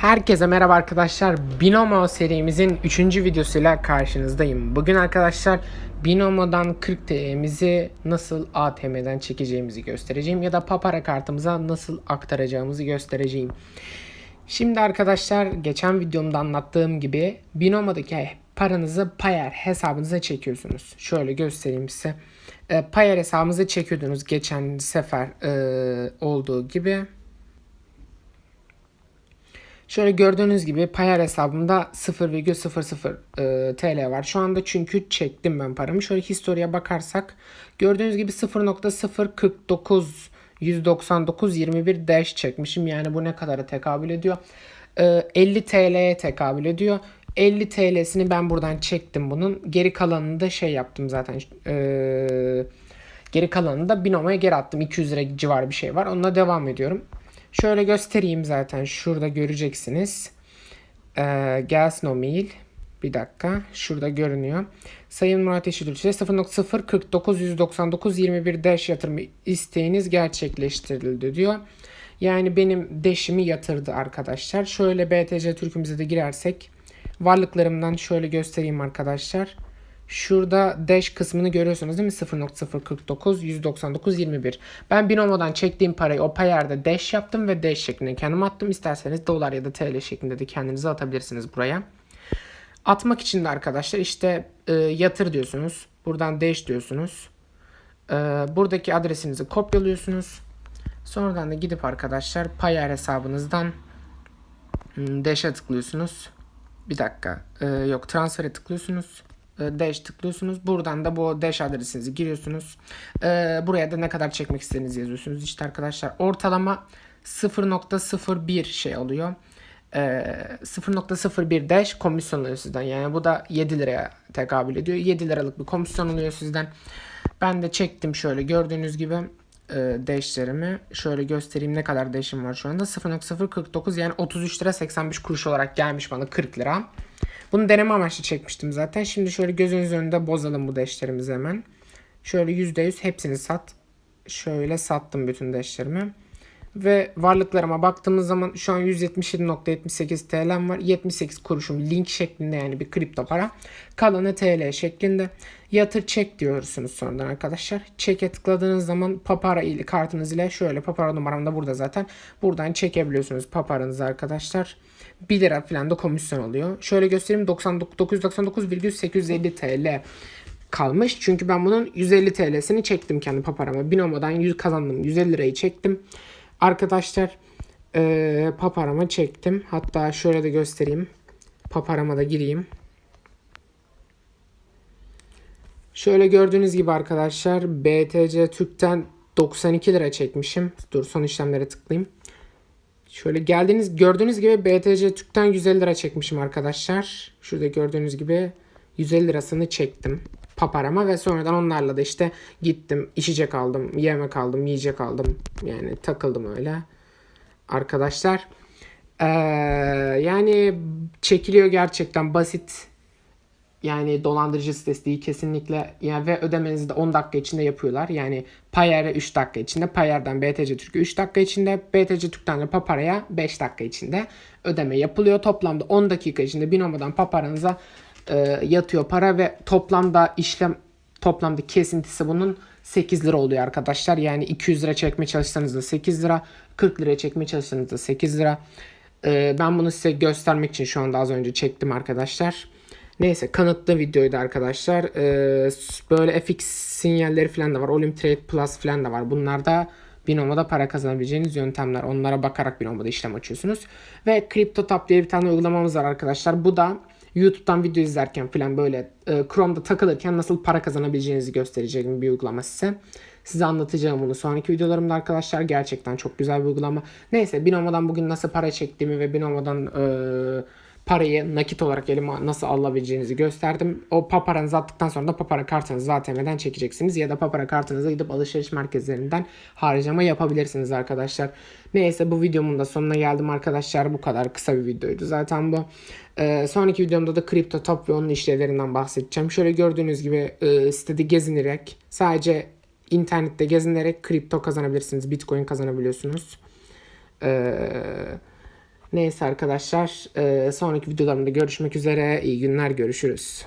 Herkese merhaba arkadaşlar. Binomo serimizin 3. videosuyla karşınızdayım. Bugün arkadaşlar Binomo'dan 40 TL'mizi nasıl ATM'den çekeceğimizi göstereceğim ya da Papara kartımıza nasıl aktaracağımızı göstereceğim. Şimdi arkadaşlar geçen videomda anlattığım gibi Binomo'daki paranızı Payer hesabınıza çekiyorsunuz. Şöyle göstereyim size. E, Payer hesabınıza çekiyordunuz geçen sefer e, olduğu gibi. Şöyle gördüğünüz gibi Payer hesabımda 0,00 e, TL var. Şu anda çünkü çektim ben paramı. Şöyle historiye bakarsak gördüğünüz gibi 0.049 199 21 dash çekmişim. Yani bu ne kadara tekabül ediyor? E, 50 TL'ye tekabül ediyor. 50 TL'sini ben buradan çektim bunun. Geri kalanını da şey yaptım zaten. Eee Geri kalanını da Binomo'ya geri attım. 200 lira civarı bir şey var. Onunla devam ediyorum. Şöyle göstereyim zaten. Şurada göreceksiniz. Ee, gelsin o mail. Bir dakika. Şurada görünüyor. Sayın Murat Yeşilül size 0.049 199 21 dash yatırımı isteğiniz gerçekleştirildi diyor. Yani benim deşimi yatırdı arkadaşlar. Şöyle BTC Türk'ümüze de girersek varlıklarımdan şöyle göstereyim arkadaşlar. Şurada dash kısmını görüyorsunuz değil mi? 0.049 199 21. Ben Binomo'dan çektiğim parayı o payerde dash yaptım ve dash şeklinde kendim attım. İsterseniz dolar ya da TL şeklinde de kendinize atabilirsiniz buraya. Atmak için de arkadaşlar işte e, yatır diyorsunuz. Buradan dash diyorsunuz. E, buradaki adresinizi kopyalıyorsunuz. Sonradan da gidip arkadaşlar Payer hesabınızdan hmm, dash'e tıklıyorsunuz. Bir dakika. E, yok transfer'e tıklıyorsunuz. E, dash tıklıyorsunuz. Buradan da bu dash adresinizi giriyorsunuz. Ee, buraya da ne kadar çekmek istediğinizi yazıyorsunuz. İşte arkadaşlar ortalama 0.01 şey oluyor. Ee, 0.01 dash komisyon alıyor sizden. Yani bu da 7 liraya tekabül ediyor. 7 liralık bir komisyon alıyor sizden. Ben de çektim şöyle gördüğünüz gibi e, dashlerimi. Şöyle göstereyim ne kadar dashim var şu anda. 0.049 yani 33 lira 85 kuruş olarak gelmiş bana 40 lira. Bunu deneme amaçlı çekmiştim zaten. Şimdi şöyle gözünüz önünde bozalım bu deşlerimizi hemen. Şöyle %100 hepsini sat. Şöyle sattım bütün deşlerimi. Ve varlıklarıma baktığımız zaman şu an 177.78 TL'm var. 78 kuruşum link şeklinde yani bir kripto para. Kalanı TL şeklinde. Yatır çek diyorsunuz sonradan arkadaşlar. Çeke tıkladığınız zaman Papara ile kartınız ile şöyle Papara numaram da burada zaten. Buradan çekebiliyorsunuz Paparanızı arkadaşlar. 1 lira falan da komisyon oluyor. Şöyle göstereyim 999,850 TL kalmış. Çünkü ben bunun 150 TL'sini çektim kendi paparama. Binomo'dan 100 kazandım. 150 lirayı çektim. Arkadaşlar ee, paparama çektim. Hatta şöyle de göstereyim. Paparama da gireyim. Şöyle gördüğünüz gibi arkadaşlar BTC Türk'ten 92 lira çekmişim. Dur son işlemlere tıklayayım. Şöyle geldiğiniz gördüğünüz gibi BTC Türk'ten 150 lira çekmişim arkadaşlar. Şurada gördüğünüz gibi 150 lirasını çektim paparama ve sonradan onlarla da işte gittim içecek aldım, yemek aldım, yiyecek aldım. Yani takıldım öyle. Arkadaşlar ee, yani çekiliyor gerçekten basit. Yani dolandırıcı sitesi değil kesinlikle. Yani ve ödemenizi de 10 dakika içinde yapıyorlar. Yani Payer'e 3 dakika içinde, Payer'den BTC Türk'e 3 dakika içinde, BTC Türk'ten de Papara'ya 5 dakika içinde ödeme yapılıyor. Toplamda 10 dakika içinde Binomo'dan Papara'nıza e, yatıyor para ve toplamda işlem toplamda kesintisi bunun 8 lira oluyor arkadaşlar. Yani 200 lira çekmeye çalışsanız da 8 lira, 40 liraya çekmeye çalışsanız da 8 lira. E, ben bunu size göstermek için şu anda az önce çektim arkadaşlar. Neyse kanıtlı videoydu arkadaşlar. Ee, böyle FX sinyalleri falan da var. Olim Trade Plus falan da var. Bunlar da Binomo'da para kazanabileceğiniz yöntemler. Onlara bakarak Binomo'da işlem açıyorsunuz. Ve CryptoTap diye bir tane uygulamamız var arkadaşlar. Bu da YouTube'dan video izlerken falan böyle e, Chrome'da takılırken nasıl para kazanabileceğinizi göstereceğim bir uygulama size. Size anlatacağım bunu sonraki videolarımda arkadaşlar. Gerçekten çok güzel bir uygulama. Neyse Binomo'dan bugün nasıl para çektiğimi ve Binomo'dan e, parayı nakit olarak elime nasıl alabileceğinizi gösterdim. O paparanızı attıktan sonra da papara kartınızı ATM'den çekeceksiniz. Ya da papara kartınıza gidip alışveriş merkezlerinden harcama yapabilirsiniz arkadaşlar. Neyse bu videomun da sonuna geldim arkadaşlar. Bu kadar kısa bir videoydu zaten bu. Ee, sonraki videomda da kripto top ve onun işlevlerinden bahsedeceğim. Şöyle gördüğünüz gibi e, sitede gezinerek sadece internette gezinerek kripto kazanabilirsiniz. Bitcoin kazanabiliyorsunuz. Eee Neyse arkadaşlar e, sonraki videolarımda görüşmek üzere. İyi günler görüşürüz.